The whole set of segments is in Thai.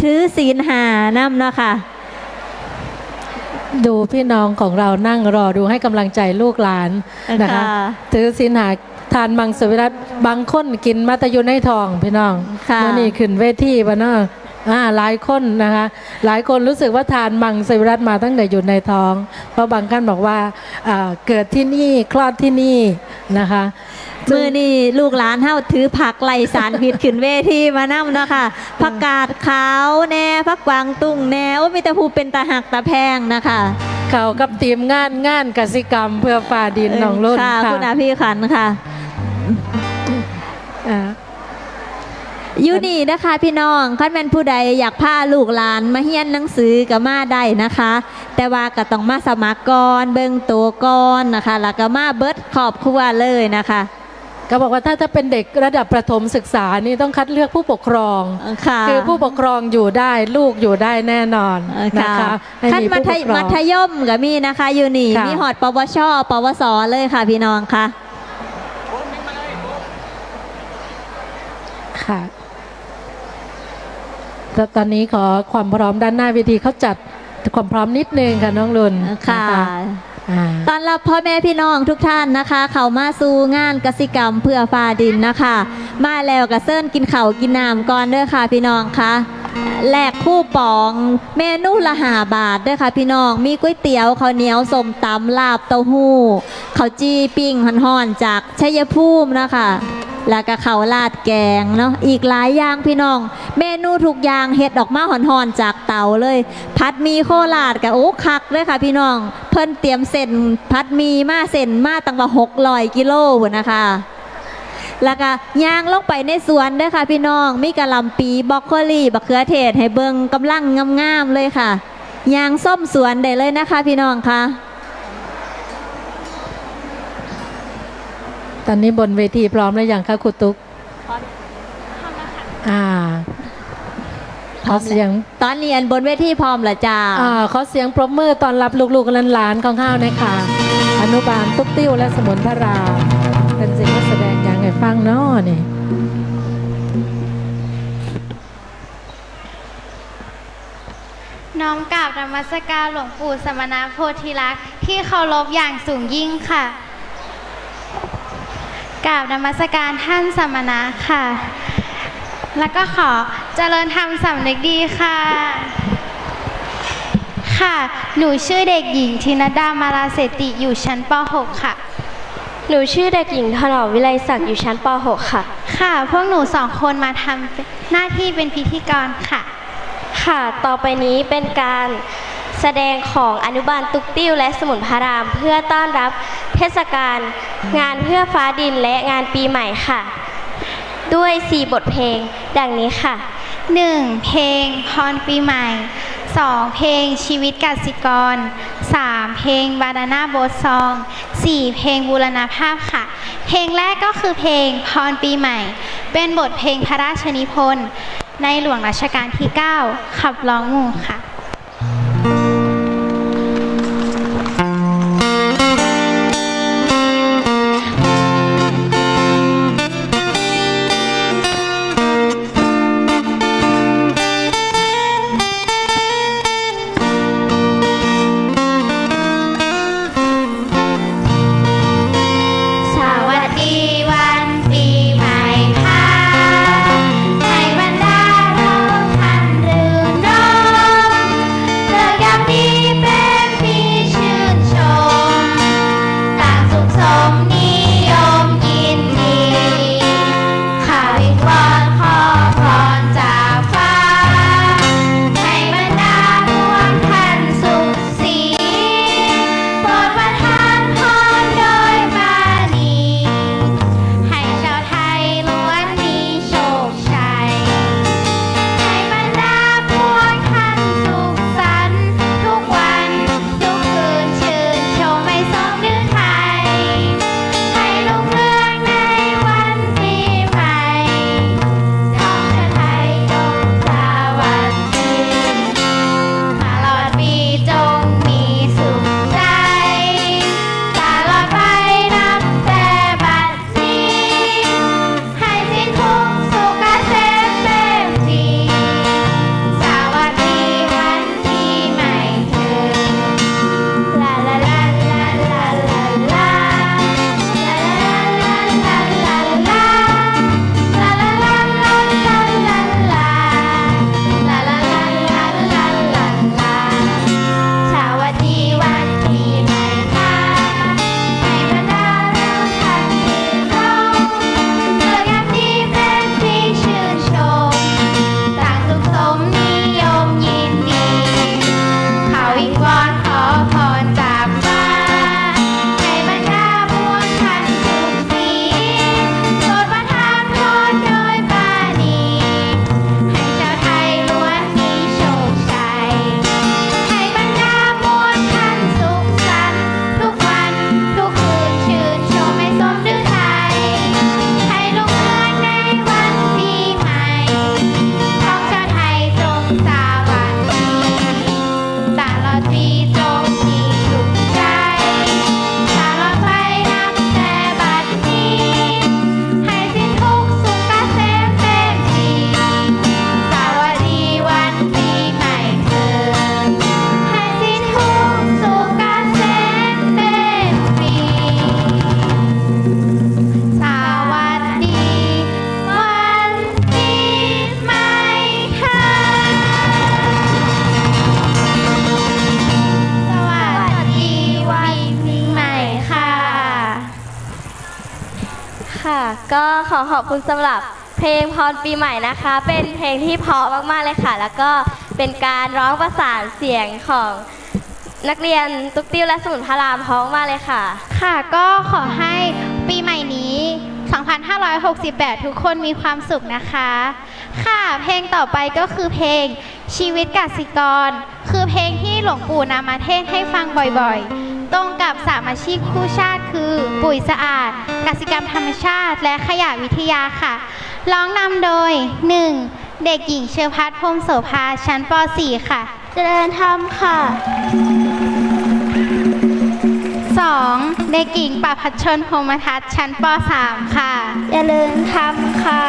ถือศีลหานำเนาะค่ะดูพี่น้องของเรานั่งรอดูให้กำลังใจลูกหลานนะคะค่ะถือสินหาทานมังสวิรัตบางคนกินมาตะยุในทองพี่น้องค่ะมื่อนี่ขึ้นเวทีปะเนาะอ่าหลายคนนะคะ หลายคนรู้สึกว่าทานมังสวิรัตมาตั้งแต่อยู่ในท้อง เพราะบางท่านบอกว่าอ่าเกิดที่นี่คลอดที่นี่นะคะ มือนี่ลูกหลานเฮาถือผักไล่สารพิษขึ้นเวทีมานำเนาะค่ะผักกาดขาวแน่ผักกวางตุ้งแน่โอ้มีแต่ผู้เป็นตาหักตาแพงนะคะเขากับทีมงานงานกสิกรรมเพื่อฝ่าดินหนองลุ่นค่ะค่ะคุณอาพี่ขันค่ะอ่าอยู่นี่นะคะพี่น้องคันแม่นผู้ใดอยากพาลูกหลานมาเฮียนหนังสือก็มาได้นะคะ แต่ว่าก็ต้องมาสมัครก่อนเบิ่งตัวก่อนนะคะ แล้วก็มาเบิดครอบครัวเลยนะคะ ก็บอกว่าถ้าถ้าเป็นเด็กระดับประถมศึกษานี่ต้องคัดเลือกผู้ปกครอง ค่ะคือผู้ปกครองอยู่ได้ลูกอยู่ได้แน่นอนเออนะค่ะคะให้ขั้นมีมัผู้ธปยกครอมังธยมก็มีนะคะ อยู่นี่ค่ะมีหอดปวช ปวสเลยค่ะพี่น้องค่ะค่ะแล้วตอนนี้ขอความพร้อมด้านหน้าเวทีเขาจัดความพร้อมนิดนึงค่ะน้องลุนค่ะนอ่า ตอนรับพ่อแม่พี่น้องทุกท่านนะคะ เขามาสู่งานกสิกรรมเพื่อฟ้าดินนะคะ มาแล้วกระเซินกินเขากินน้ำก่อนเด้อค่ะพี่น้องคะแลกคู่ปองเมนูละหาบาทเด้อค่ะพี่น้อง มีก๋วยเตี๋ยวข้าวเหนียวสมตำลาบเต้าหู้ข้าวจี้ปิ้งห่อนๆจากชัยภูมินะคะ แล้วก็เขาวราดแกงเนาะอีกหลายอย่างพี่น้อง เมนูทุกอย่างเฮ็ดออกมาหอนๆจากเตาเลย พัดมีโคราดกับโอ้คักเลยค่ะ พี่น้อง เพิ่นเตรียมเส้นพัดมีมาเส้นมาตั้งว่าหกร้อยกิโลนะคะแล้วก็ย่างลงไปในสวนด้อค่ะ พี่น้องมีกะหล่ำปีบรอกโคลีบักเขือเทศให้เบิงกำลังงามๆเลยค่ะย่างส้มสวนได้เลยนะคะ พี่น้องค่ะ อนนี้บนเวทีพร้อมแล้วยังคะครูตุ๊กอ่าขอเสียงตอนนี้อันบนเวทีพร้อมแล้วจ้าอ่าขอเสียงปรบมือตอนรับลูกๆหลานๆของข้าวนะคะอนุบาลตุ๊กติ้วและสมุนพระรามเป็นสิ่งที่แสดงอย่างไงฟังเนาะนี่น้อมกราบนมัสการหลวงปู่สมณโพธิลักษณ์ที่เคารพอย่างสูงยิ่งค่ะ กราบนมัสการท่านสมณะค่ะ แล้วก็ขอเจริญธรรมสำนึกดีค่ะ ค่ะ หนูชื่อเด็กหญิงธินดามาลาเสติอยู่ชั้นป .6 ค่ะ หนูชื่อเด็กหญิงถนอมวิไลศักดิ์อยู่ชั้นป .6 ค่ะ ค่ะ พวกหนูสองคนมาทำหน้าที่เป็นพิธีกรค่ะ ค่ะ ต่อไปนี้เป็นการ แสดงของอนุบาลตุกติ้วและสมุนพาราม เพื่อต้อนรับเทศกาลงานเพื่อฟ้าดินและงานปีใหม่ค่ะ ด้วย 4 บทเพลง ดังนี้ค่ะ 1. เพลงพรปีใหม่ 2. เพลงชีวิตกสิกร 3. เพลงบาดาน่าโบสซอง 4. เพลงบูรณภาพค่ะ เพลงแรกก็คือเพลงพรปีใหม่ เป็นบทเพลงพระราชนิพนธ์ในหลวงรัชกาลที่ 9 ขับร้องหมู่ค่ะ สำหรับเพลงพรปีใหม่นะคะ เป็นเพลงที่เพราะมากๆเลยค่ะ แล้วก็เป็นการร้องประสานเสียงของนักเรียนตุ๊กติ้วและสมุนพระรามพราะมากเลยค่ะ ค่ะก็ขอให้ปีใหม่นี้ 2568 ทุกคนมีความสุขนะคะ ค่ะเพลงต่อไปก็คือเพลงชีวิตกสิกร คือเพลงที่หลวงปู่นำมาเทศให้ฟังบ่อยๆ ตรงกับสามอาชีพคู่ชาติคือ ปุ๋ยสะอาดกสิกรรมธรรมชาติ และขยะวิทยาค่ะ ร้องนำโดย 1. เด็กหญิงเชอพัฒน์พรหมโสภาชั้นป .4 ค่ะ เจริญธรรมค่ะ 2. เด็กหญิงประพัชชนพรหมทัศน์ชั้นป .3 ค่ะ เจริญธรรมค่ะ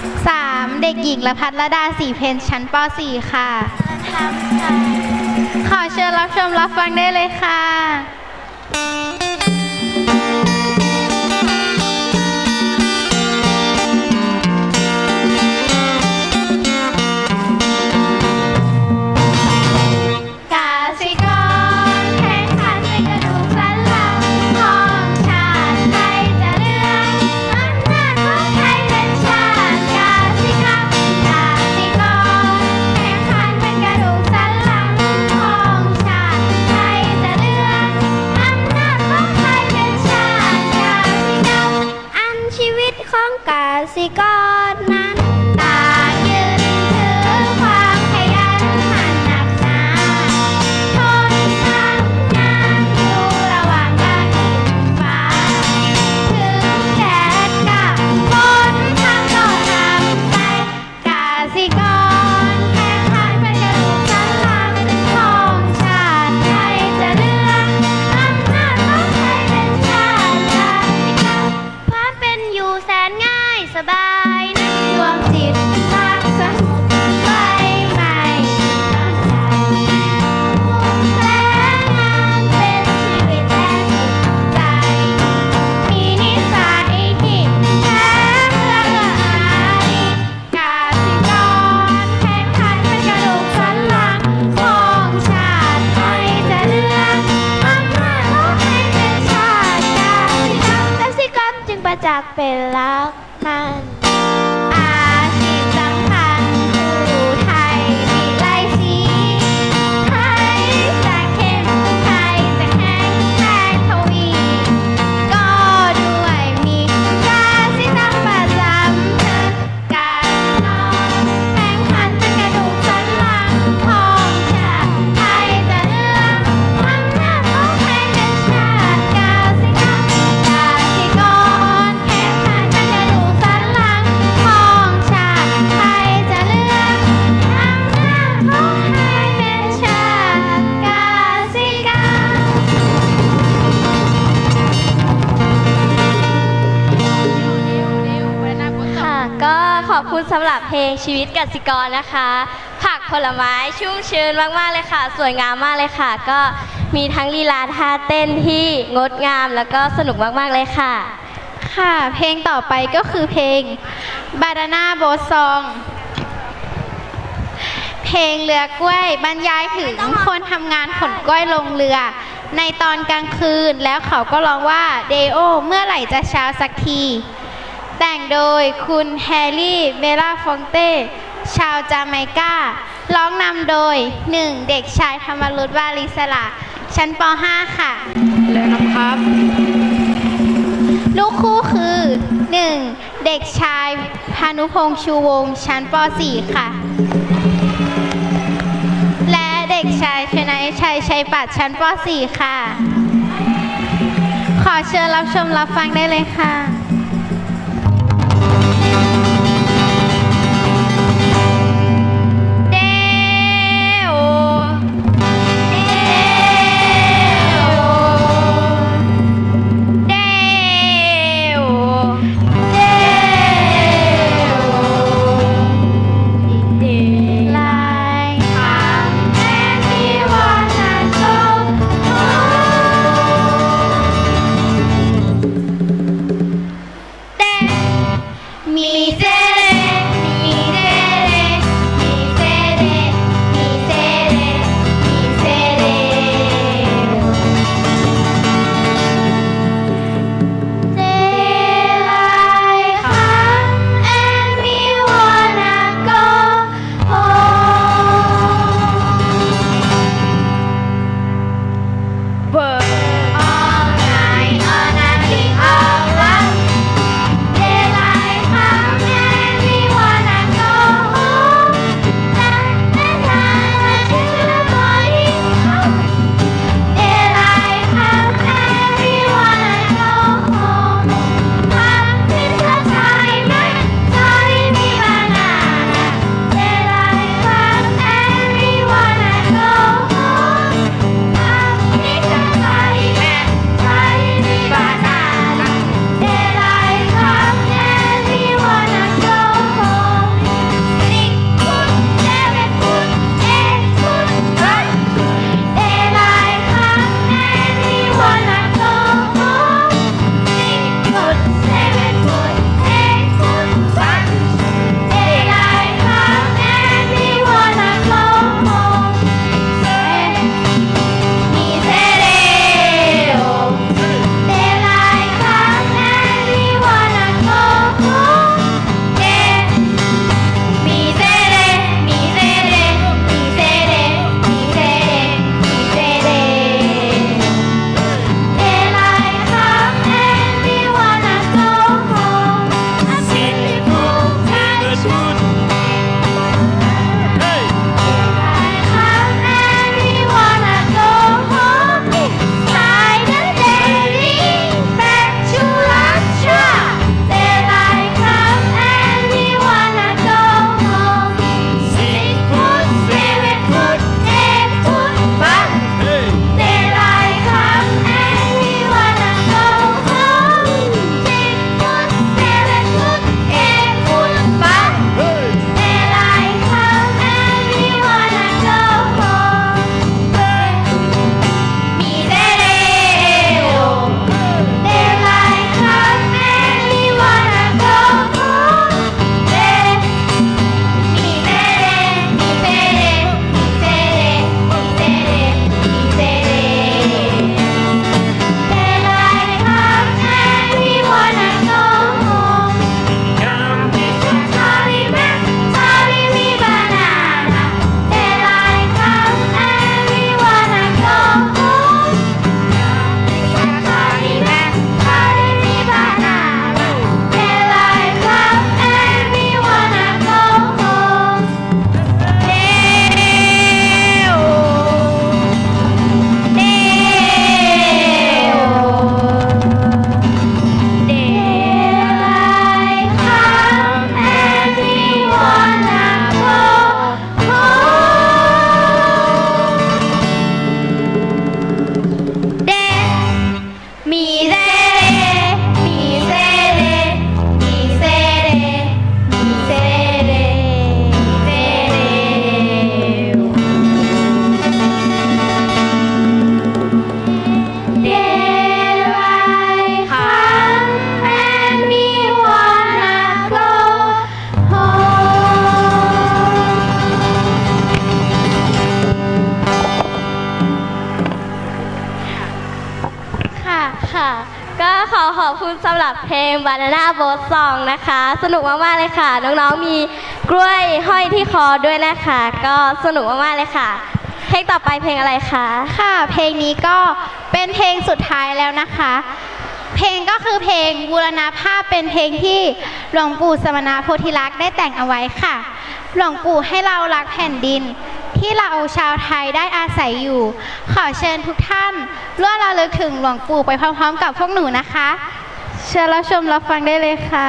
3. เด็กหญิงละพัฒรดาสีเพนชั้นป .4 ค่ะ ขอเชิญรับชมรับฟังได้เลยค่ะ สบายนะดวงจิตรักสงบไว้ไม่ตั้งใจมุ่งแสงงามเป็นชีวิตและจิตใจ มีนิสัยที่แท้เพื่ออารกาสิกรแข่งขันเป็นกระดูกสันหลังของชาติไทยจะเลือกอำนาจของไทยเป็นชาติกาสิกรรมกสิกรจึงประจักษ์เป็นลักมัน ชีวิตกสิกรนะคะ ผักผลไม้ชุ่มชื้นมาก ๆ เลยค่ะ สวยงามมากเลยค่ะ ก็มีทั้งลีลาท่าเต้นที่งดงามแล้วก็สนุกมาก ๆ เลยค่ะ ค่ะ เพลงต่อไปก็คือเพลง b a า a า a Boat Song เพลงเรือกล้วยบรรยายถึงคนทำงานขนกล้วยลงเรือ ในตอนกลางคืนแล้วเขาก็ร้องว่าเดโอเมื่อไหร่จะเช้าสักที แต่งโดยคุณแฮร์รี่เบลล่าฟองเต้ ชาวจาเมกา ร้องนำโดย 1. เด็กชายธรรมรุตวาลิสละชั้นป .5 ค่ะ แล้วนะครับ ลูกคู่คือ 1. เด็กชายพานุพงษ์ชูวงศ์ชั้นป .4 ค่ะ และเด็กชายชนายชัยชัยปัตย์ชั้นป .4 ค่ะ ขอเชิญรับชมรับฟังได้เลยค่ะ ก็ขอขอบคุณสำหรับเพลง Banana Boat Song นะคะ สนุกมาก ๆ เลยค่ะ น้อง ๆ มีกล้วยห้อยที่คอด้วยนะคะ ก็สนุกมาก ๆ เลยค่ะ เพลงต่อไปเพลงอะไรคะ ค่ะ เพลงนี้ก็เป็นเพลงสุดท้ายแล้วนะคะ เพลงก็คือเพลงบูรณาภาพเป็นเพลงที่หลวงปู่สมณโพธิลักษณ์ได้แต่งเอาไว้ค่ะ หลวงปู่ให้เรารักแผ่นดิน ที่เราชาวไทยได้อาศัยอยู่ ขอเชิญทุกท่านร่วมระลึกถึงหลวงปู่ไปพร้อมๆ กับพวกหนูนะคะ เชิญรับชมรับฟังได้เลยค่ะ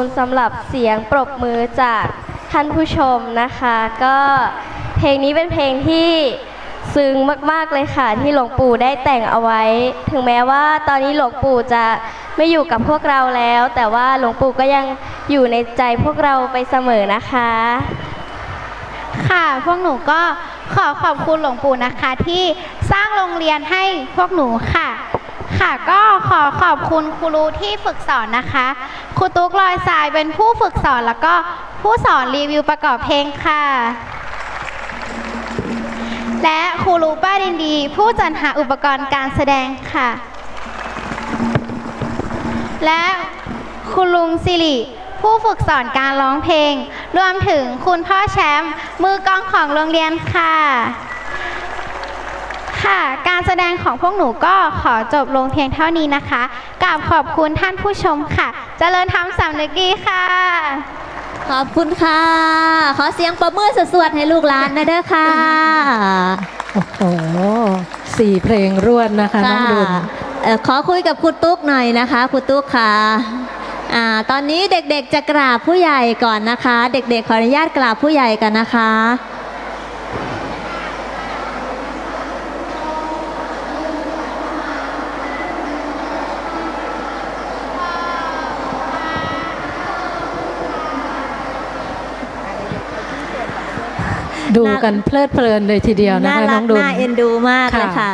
คุณสำหรับเสียงปรบมือจากท่านผู้ชมนะคะ ก็เพลงนี้เป็นเพลงที่ซึ้งมากๆเลยค่ะ ที่หลวงปู่ได้แต่งเอาไว้ ถึงแม้ว่าตอนนี้หลวงปู่จะไม่อยู่กับพวกเราแล้ว แต่ว่าหลวงปู่ก็ยังอยู่ในใจพวกเราไปเสมอนะคะ ค่ะพวกหนูก็ขอขอบคุณหลวงปู่นะคะ ที่สร้างโรงเรียนให้พวกหนูค่ะ ค่ะก็ขอขอบคุณครูที่ฝึกสอนนะคะครูตุ๊กลอยทรายเป็นผู้ฝึกสอนแล้วก็ผู้สอนรีวิวประกอบเพลงค่ะ และครูรูป้าดินดี ผู้จัดหาอุปกรณ์การแสดงค่ะ และคุณลุงสิริผู้ฝึกสอนการร้องเพลง รวมถึงคุณพ่อแชมป์มือกลองของโรงเรียนค่ะ ค่ะ การแสดงของพวกหนูก็ขอจบลงเพียงเท่านี้นะคะกราบขอบคุณท่านผู้ชมค่ะ เจริญธรรมสำนึกดีค่ะ ขอบคุณค่ะ ขอเสียงประมือสวดๆให้ลูกหลานนะเด้อค่ะ โอ้โหสี่เพลงรวดนะคะน้องดุลเอ่อขอคุยกับครูตุ๊กหน่อยนะคะครูตุ๊กค่ะอ่าตอนนี้เด็กๆจะกราบผู้ใหญ่ก่อนนะคะ เด็กๆขออนุญาตกราบผู้ใหญ่กันนะคะ ดูกันเพลิดเพลินเลยทีเดียวนะน่าคะรัน้กองดุลน่าเอ็นดูมากเลยค่ะค่ะ